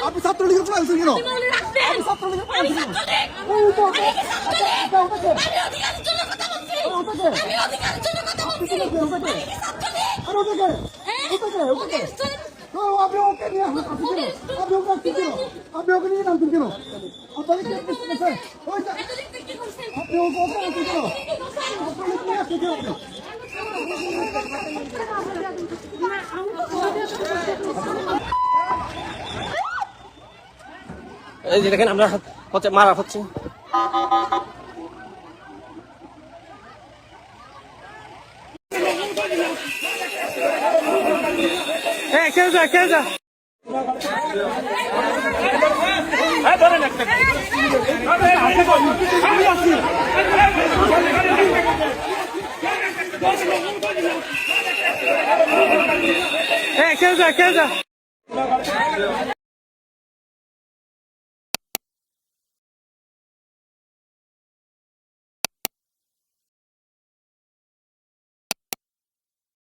আপনি ছাত্রলীগের প্রাণ কেন? আপনি ছাত্রলীগের প্রাণ আমি কেন? ছাত্রলীগ আমি কি ছাত্রলীগ আমি অধিকারের জন্য কথা বলছি আমি অধিকারের জন্য কথা বলছি আমি কি ছাত্রলীগ হ্যাঁ ওকে স্টুডেন্ট আপনি ওকে। নিয়ে আপনি কেন আপনি ওকে আসছেন কেন আপনি ওকে নিয়ে নামছেন কেন? আপনাদের কি আপনি শুনেছেন ওই আপনি কেন? নিয়ে আসছেন কেন এই যে দেখেন আমরা হচ্ছে মারা হচ্ছে। এই খেয়ে যা। খেয়ে Kenza, Kenza.